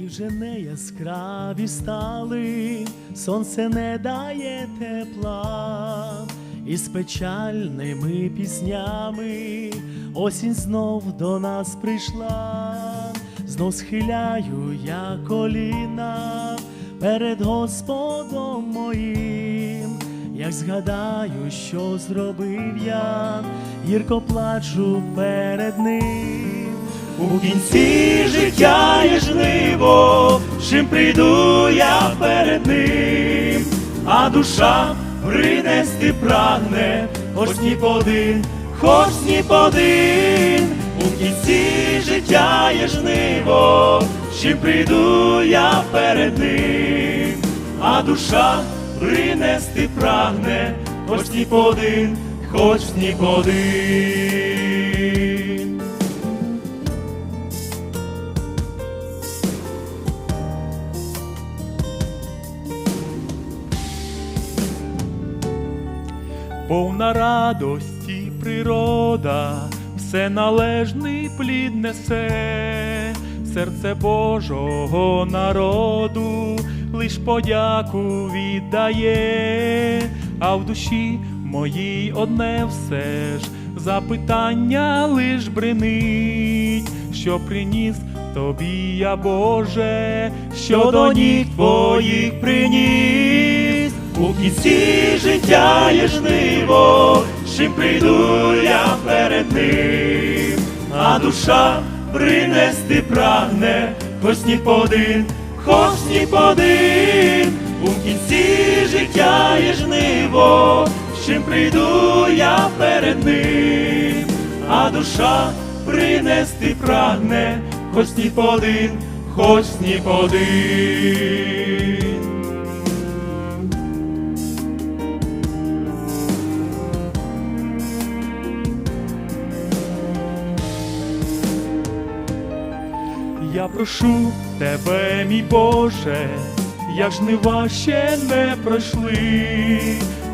вже не яскраві стали, сонце не дає тепла, і з печальними піснями осінь знов до нас прийшла, знов схиляю я коліна перед Господом моїм, як згадаю, що зробив я, гірко плачу перед ним. У кінці життя є жниво, чим прийду я перед ним, а душа принести прагне, хоч ні по один, хоч ні по один. У кінці життя є жниво, чим прийду я перед ним, а душа принести прагне, хоч ні по один, хоч ні один. Повна радості природа, все належний плід несе, серце Божого народу, лиш подяку віддає, а в душі моїй одне все ж запитання лиш бренить, що приніс тобі я Боже, що до ніг твоїх приніс. У кінці життя є жниво, чим прийду я перед ним, а душа принести прагне, хоч ні один, хоч ні по один. У кінці життя є жниво, чим прийду я перед ним, а душа принести прагне, хоч ні по один, хоч ні Я прошу тебе, мій Боже, як жнива ще не пройшли,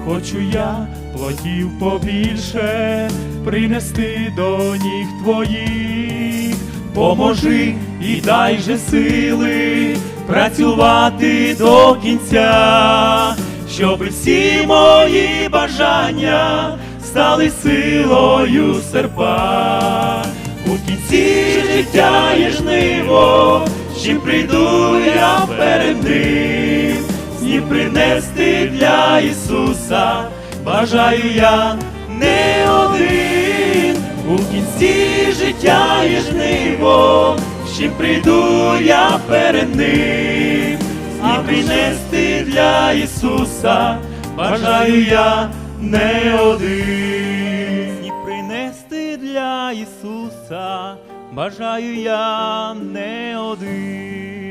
хочу я плодів побільше принести до ніг твоїх, поможи і дай же сили працювати до кінця, щоб всі мої бажання стали силою серпа. У кінці життя є жниво, чим прийду я перед ним, і принести для Ісуса, бажаю я не один, у кінці життя є жниво, чим прийду я перед ним, і принести для Ісуса, бажаю я не один, і принести для Ісуса, бажаю я не один.